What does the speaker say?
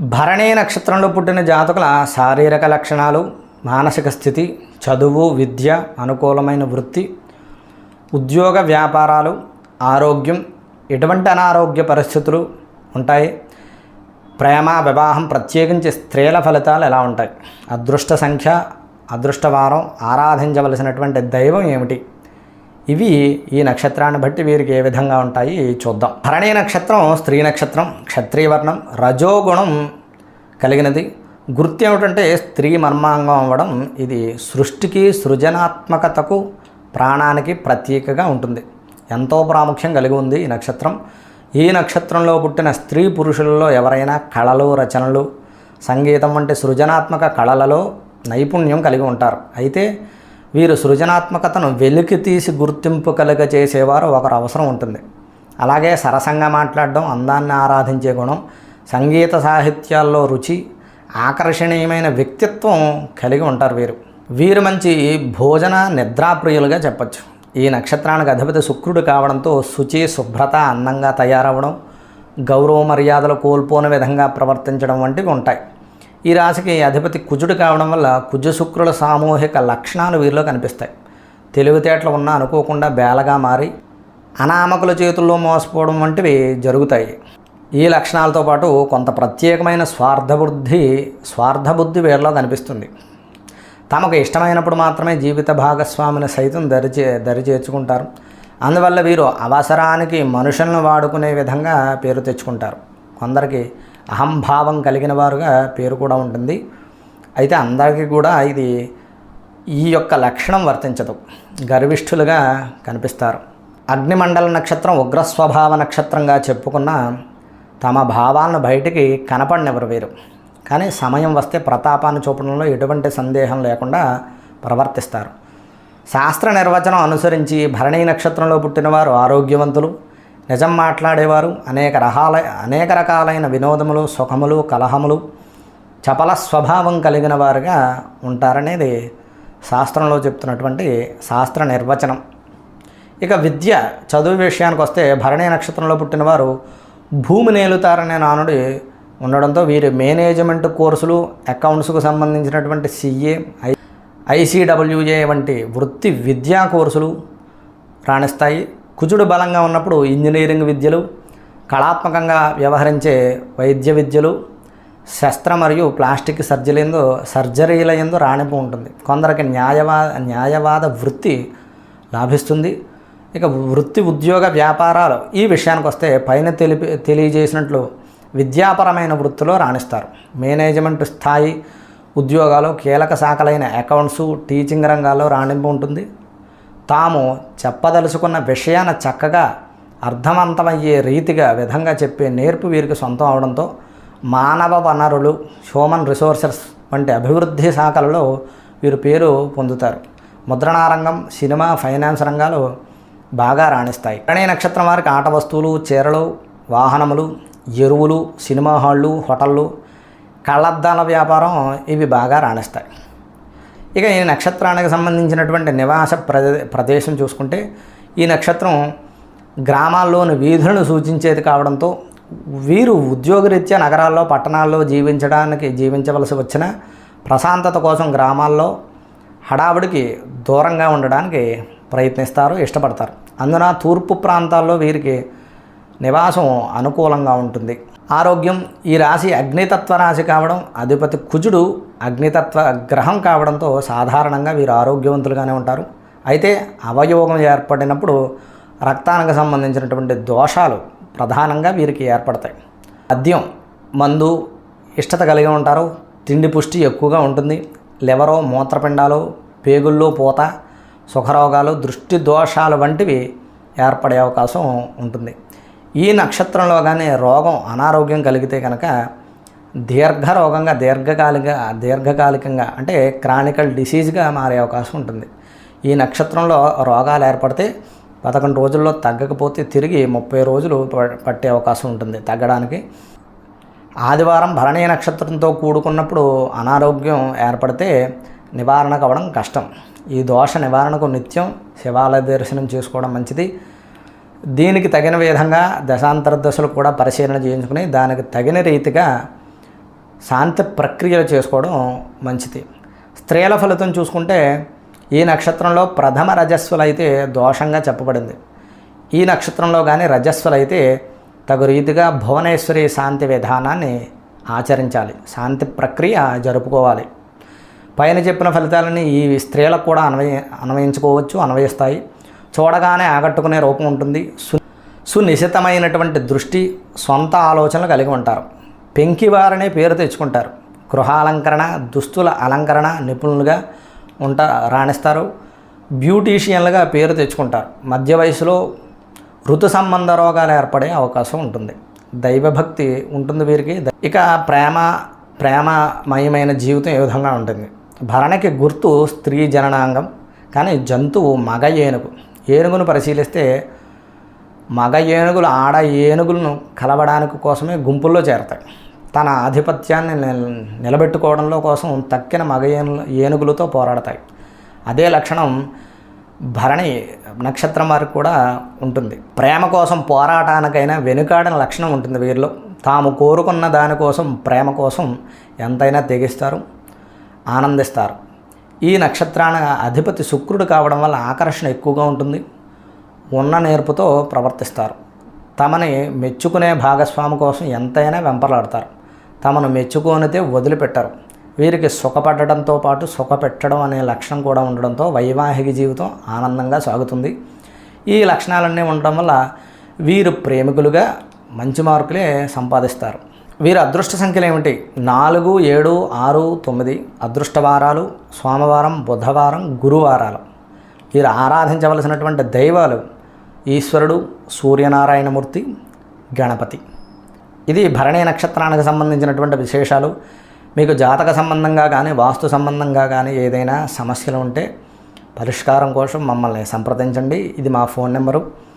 భరణీ నక్షత్రంలో పుట్టిన జాతకుల శారీరక లక్షణాలు మానసిక స్థితి చదువు విద్య అనుకూలమైన వృత్తి ఉద్యోగ వ్యాపారాలు ఆరోగ్యం ఎటువంటి అనారోగ్య పరిస్థితులు ఉంటాయి? ప్రేమ వివాహం ప్రత్యేకించి స్త్రీల ఫలితాలు ఎలా ఉంటాయి? అదృష్ట సంఖ్య అదృష్టవారం ఆరాధించవలసినటువంటి దైవం ఏమిటి? ఇవి ఈ నక్షత్రాన్ని బట్టి వీరికి ఏ విధంగా ఉంటాయి చూద్దాం. భరణీ నక్షత్రం స్త్రీ నక్షత్రం క్షత్రియవర్ణం రజోగుణం కలిగినది. గుర్తు ఏమిటంటే స్త్రీ మర్మాంగం అవ్వడం ఇది సృష్టికి సృజనాత్మకతకు ప్రాణానికి ప్రతీకగా ఉంటుంది. ఎంతో ప్రాముఖ్యం కలిగి ఉంది ఈ నక్షత్రం. ఈ నక్షత్రంలో పుట్టిన స్త్రీ పురుషులలో ఎవరైనా కళలు రచనలు సంగీతం వంటి సృజనాత్మక కళలలో నైపుణ్యం కలిగి ఉంటారు. అయితే వీరు సృజనాత్మకతను వెలికి తీసి గుర్తింపు కలుగ చేసేవారు ఒకరు అవసరం ఉంటుంది. అలాగే సరసంగా మాట్లాడడం అందాన్ని ఆరాధించే గుణం సంగీత సాహిత్యాల్లో రుచి ఆకర్షణీయమైన వ్యక్తిత్వం కలిగి ఉంటారు వీరు. వీరు మంచి భోజన నిద్రాప్రియులుగా చెప్పచ్చు. ఈ నక్షత్రానికి అధిపతి శుక్రుడు కావడంతో శుచి శుభ్రత అందంగా తయారవడం గౌరవ మర్యాదలు కోల్పోని విధంగా ప్రవర్తించడం వంటివి ఉంటాయి. ఈ రాశికి అధిపతి కుజుడు కావడం వల్ల కుజ శుక్రుల సామూహిక లక్షణాలు వీరిలో కనిపిస్తాయి. తెలివితేటలు ఉన్నా అనుకోకుండా బేలగా మారి అనామకుల చేతుల్లో మోసపోవడం వంటివి జరుగుతాయి. ఈ లక్షణాలతో పాటు కొంత ప్రత్యేకమైన స్వార్థబుద్ధి స్వార్థబుద్ధి వీరిలో కనిపిస్తుంది. తమకు ఇష్టమైనప్పుడు మాత్రమే జీవిత భాగస్వామిని సైతం దరిచే దరిచేర్చుకుంటారు. అందువల్ల వీరు అవసరానికి మనుషులను వాడుకునే విధంగా పేరు తెచ్చుకుంటారు. కొందరికి అహంభావం కలిగిన వారుగా పేరు కూడా ఉంటుంది. అయితే అందరికీ కూడా ఇది ఈ యొక్క లక్షణం వర్తించదు. గర్విష్ఠులుగా కనిపిస్తారు. అగ్నిమండల నక్షత్రం ఉగ్రస్వభావ నక్షత్రంగా చెప్పుకున్న తమ భావాలను బయటికి కనపడినెవరు వీరు. కానీ సమయం వస్తే ప్రతాపాన్ని చూపడంలో ఎటువంటి సందేహం లేకుండా ప్రవర్తిస్తారు. శాస్త్ర నిర్వచనం అనుసరించి భరణీ నక్షత్రంలో పుట్టినవారు ఆరోగ్యవంతులు. నిజం మాట్లాడేవారు అనేక రకాల అనేక రకాలైన వినోదములు సుఖములు కలహములు చపల స్వభావం కలిగిన వారుగా ఉంటారనేది శాస్త్రంలో చెప్తున్నటువంటి శాస్త్ర నిర్వచనం ఇక విద్య చదువు విషయానికి వస్తే భరణి నక్షత్రంలో పుట్టినవారు భూమి నేలుతారనే నానుడి ఉండడంతో వీరి మేనేజ్మెంట్ కోర్సులు అకౌంట్స్కు సంబంధించినటువంటి సిఏ ఐ ఐసీడబ్ల్యూఏ వంటి వృత్తి విద్యా కోర్సులు రాణిస్తాయి కుజుడు బలంగా ఉన్నప్పుడు ఇంజనీరింగ్ విద్యలు కళాత్మకంగా వ్యవహరించే వైద్య విద్యలు శస్త్ర మరియు ప్లాస్టిక్ సర్జరీలందు సర్జరీల ఎందు రాణింపు ఉంటుంది. కొందరికి న్యాయవా న్యాయవాద వృత్తి లాభిస్తుంది. ఇక వృత్తి ఉద్యోగ వ్యాపారాలు ఈ విషయానికి వస్తే పైన తెలిపి తెలియజేసినట్లు విద్యాపరమైన వృత్తిలో రాణిస్తారు. మేనేజ్మెంట్ స్థాయి ఉద్యోగాలు కీలక శాఖలైన అకౌంట్స్ టీచింగ్ రంగాల్లో రాణింపు ఉంటుంది. తాము చెప్పదలుచుకున్న విషయాన్ని చక్కగా అర్థవంతమయ్యే రీతిగా విధంగా చెప్పే నేర్పు వీరికి సొంతం అవడంతో మానవ వనరులు హ్యూమన్ రిసోర్సెస్ వంటి అభివృద్ధి శాఖలలో వీరు పేరు పొందుతారు. ముద్రణా రంగం సినిమా ఫైనాన్స్ రంగాలు బాగా రాణిస్తాయి. ప్రణయ నక్షత్రం వారికి ఆట వస్తువులు చీరలు వాహనములు ఎరువులు సినిమా హాళ్ళు హోటళ్ళు కళ్ళద్దాల వ్యాపారం ఇవి బాగా రాణిస్తాయి. ఇక ఈ నక్షత్రానికి సంబంధించినటువంటి నివాస ప్రదే ప్రదేశం చూసుకుంటే ఈ నక్షత్రం గ్రామాల్లోని వీధులను సూచించేది కావడంతో వీరు ఉద్యోగరీత్యా నగరాల్లో పట్టణాల్లో జీవించడానికి జీవించవలసి వచ్చిన ప్రశాంతత కోసం గ్రామాల్లో హడావుడికి దూరంగా ఉండడానికి ప్రయత్నిస్తారు ఇష్టపడతారు. అందున తూర్పు ప్రాంతాల్లో వీరికి నివాసం అనుకూలంగా ఉంటుంది. ఆరోగ్యం ఈ రాశి అగ్నితత్వ రాశి కావడం అధిపతి కుజుడు అగ్నితత్వ గ్రహం కావడంతో సాధారణంగా వీరు ఆరోగ్యవంతులుగానే ఉంటారు. అయితే అవయోగం ఏర్పడినప్పుడు రక్తానికి సంబంధించినటువంటి దోషాలు ప్రధానంగా వీరికి ఏర్పడతాయి. మద్యం మందు ఇష్టత కలిగి ఉంటారు. తిండి పుష్టి ఎక్కువగా ఉంటుంది. లివరో మూత్రపిండాలు పేగుల్లో పూత సుఖరోగాలు దృష్టి దోషాలు వంటివి ఏర్పడే అవకాశం ఉంటుంది. ఈ నక్షత్రంలో కానీ రోగం అనారోగ్యం కలిగితే కనుక దీర్ఘ రోగంగా దీర్ఘకాలిక దీర్ఘకాలికంగా అంటే క్రానికల్ డిసీజ్గా మారే అవకాశం ఉంటుంది. ఈ నక్షత్రంలో రోగాలు ఏర్పడితే పదకొండు రోజుల్లో తగ్గకపోతే తిరిగి ముప్పై రోజులు ప- పట్టే అవకాశం ఉంటుంది తగ్గడానికి. ఆదివారం భరణీయ నక్షత్రంతో కూడుకున్నప్పుడు అనారోగ్యం ఏర్పడితే నివారణ కావడం కష్టం. ఈ దోష నివారణకు నిత్యం శివాలయ దర్శనం చేసుకోవడం మంచిది. దీనికి తగిన విధంగా దశాంతర దశలు కూడా పరిశీలన చేయించుకుని దానికి తగిన రీతిగా శాంతి ప్రక్రియలు చేసుకోవడం మంచిది. స్త్రీల ఫలితం చూసుకుంటే ఈ నక్షత్రంలో ప్రథమ రజస్వలైతే దోషంగా చెప్పబడింది. ఈ నక్షత్రంలో కానీ రజస్వలైతే తగు రీతిగా భువనేశ్వరి శాంతి విధానాన్ని ఆచరించాలి. శాంతి ప్రక్రియ జరుపుకోవాలి. పైన చెప్పిన ఫలితాలని ఈ స్త్రీలకు కూడా అన్వయ అన్వయించుకోవచ్చు అన్వయిస్తాయి. చూడగానే ఆకట్టుకునే రూపం ఉంటుంది. సు సునిశితమైనటువంటి దృష్టి సొంత ఆలోచనలు కలిగి ఉంటారు. పెంకివారనే పేరు తెచ్చుకుంటారు. గృహాలంకరణ దుస్తుల అలంకరణ నిపుణులుగా ఉంటా రాణిస్తారు. బ్యూటీషియన్లుగా పేరు తెచ్చుకుంటారు. మధ్య వయసులో ఋతు సంబంధ రోగాలు ఏర్పడే అవకాశం ఉంటుంది. దైవభక్తి ఉంటుంది వీరికి. ఇక ప్రేమ ప్రేమమయమైన జీవితం ఏ విధంగా ఉంటుంది? భరణకి గుర్తు స్త్రీ జననాంగం కానీ జంతువు మగ ఏనుగు. ఏనుగును పరిశీలిస్తే మగ ఏనుగులు ఆడ ఏనుగులను కలవడానికి కోసమే గుంపుల్లో చేరతాయి. తన ఆధిపత్యాన్ని నిలబెట్టుకోవడంలో కోసం తక్కిన మగ ఏను ఏనుగులతో పోరాడతాయి. అదే లక్షణం భరణి నక్షత్రం వారికి కూడా ఉంటుంది. ప్రేమ కోసం పోరాటానికైనా వెనుకాడిన లక్షణం ఉంటుంది వీరిలో. తాము కోరుకున్న దానికోసం ప్రేమ కోసం ఎంతైనా తెగిస్తారు ఆనందిస్తారు. ఈ నక్షత్రాన అధిపతి శుక్రుడు కావడం వల్ల ఆకర్షణ ఎక్కువగా ఉంటుంది. ఉన్న నేర్పుతో ప్రవర్తిస్తారు. తమని మెచ్చుకునే భాగస్వామి కోసం ఎంతైనా వెంపలాడతారు తమను మెచ్చుకోనితే వదిలిపెట్టరు. వీరికి సుఖపడడంతో పాటు సుఖపెట్టడం అనే లక్షణం కూడా ఉండడంతో వైవాహిక జీవితం ఆనందంగా సాగుతుంది. ఈ లక్షణాలన్నీ ఉండటం వల్ల వీరు ప్రేమికులుగా మంచి మార్కులే సంపాదిస్తారు. వీరి అదృష్ట సంఖ్యలు ఏమిటి? నాలుగు ఏడు ఆరు తొమ్మిది అదృష్టవారాలు సోమవారం బుధవారం గురువారాలు. వీరు ఆరాధించవలసినటువంటి దైవాలు ఈశ్వరుడు సూర్యనారాయణమూర్తి గణపతి. ఇది భరణి నక్షత్రానికి సంబంధించినటువంటి విశేషాలు. మీకు జాతక సంబంధంగా కానీ వాస్తు సంబంధంగా కానీ ఏదైనా సమస్యలు ఉంటే పరిష్కారం కోసం మమ్మల్ని సంప్రదించండి. ఇది మా ఫోన్ నెంబరు.